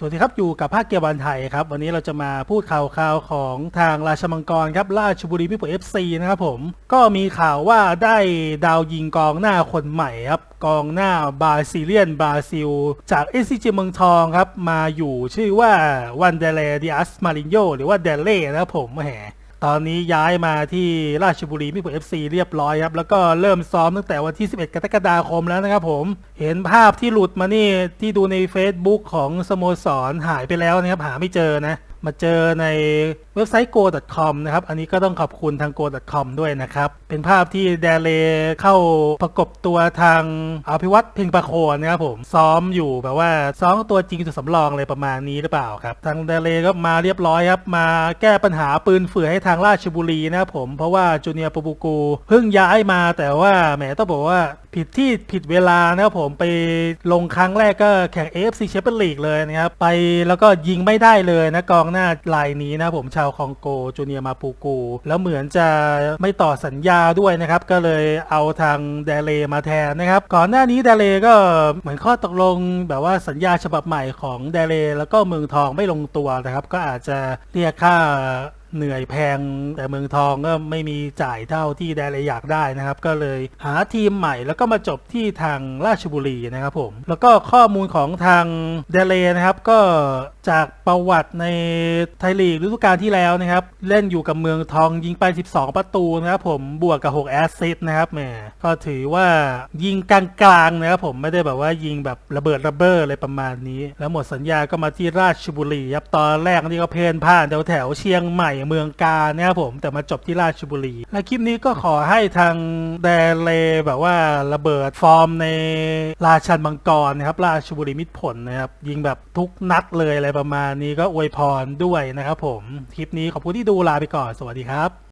สวัสดีครับ อยู่กับภาคเกียร์บอลไทยครับ วันนี้เราจะมาพูดข่าวข่าวของทางราชมังกรครับ ราชบุรีพิบูลเอฟซีนะครับผม ก็มีข่าวว่าได้ดาวยิงกองหน้าคนใหม่ครับ กองหน้าบราซิเลียนบราซิล จากเอซีจีเมืองทองครับ มาอยู่ชื่อว่าวันเดเลดิอัสมารินโยหรือว่าเดเล่นะครับผมแหม ตอนนี้ย้ายมาที่ราชบุรีมิตรเอฟซีเรียบร้อยครับ แล้วก็เริ่มซ้อมตั้งแต่วันที่ 11 กรกฎาคมแล้วนะครับผม เห็นภาพที่หลุดมานี่ที่ดูใน Facebook ของสโมสรหายไปแล้วนะครับ หาไม่เจอนะ มาเจอใน เว็บไซต์ go.com นะครับ อันนี้ก็ต้องขอบคุณทาง go.com ด้วยนะครับ เป็นภาพที่แดเลเข้าประกบตัวทางอภิวัตเพ่งประโคนนะครับผม ซ้อมอยู่แบบว่าซ้อมตัวจริงตัวสำรองอะไรประมาณนี้หรือเปล่าครับ ทางแดเลก็มาเรียบร้อยครับ มาแก้ปัญหาปืนเฟื่อให้ทางราชบุรีนะครับผม เพราะว่าจูเนียร์ปูปูกูเพิ่งย้ายมาแต่ว่าแหมต้องบอกว่าผิดที่ผิดเวลานะครับผมไปลงครั้งแรกก็แข่ง AFC Champions League เลยนะครับไปแล้วก็ยิงไม่ได้เลยนะกองหน้าลายนี้นะครับผมชาวคองโกจูเนียมาปูกู แล้วเหมือนจะไม่ต่อสัญญาด้วยนะครับ ก็เลยเอาทางเดเลมาแทนนะครับ ก่อนหน้านี้เดเลก็เหมือนข้อตกลงแบบว่าสัญญาฉบับใหม่ของเดเลแล้วก็เมืองทองไม่ลงตัวนะครับ ก็อาจจะเรียกค่าเหนื่อยแพงแต่เมืองทองก็ไม่มีจ่ายเท่าที่แดเลยอยากได้นะครับ ก็เลยหาทีมใหม่แล้วก็มาจบที่ทางราชบุรีนะครับผม แล้วก็ข้อมูลของทางเดเลนะครับก็ จากประวัติในไทยลีกฤดูกาลที่แล้วนะครับ เล่นอยู่กับเมืองทองยิงไป 12 ประตูนะครับผมบวกกับ 6 แอสซิสต์นะครับแหมก็ถือว่ายิงกลางๆนะครับผมไม่ได้แบบว่ายิงแบบระเบิดระเบ้ออะไรประมาณนี้ แล้วหมดสัญญาก็มาที่ราชบุรีครับตอนแรกนี่ก็เพลินผ่านแถวแถวเชียงใหม่เมืองกาญนะครับผมแต่มาจบที่ราชบุรี และคลิปนี้ก็ขอให้ทางแดเลแบบว่าระเบิดฟอร์มในราชันมังกรนะครับราชบุรีมิตรผลนะครับยิงแบบทุกนัดเลยอะไรประมาณนี้ก็อวยพรด้วยนะครับผม คลิปนี้ขอบคุณที่ดูลาไปก่อน สวัสดีครับ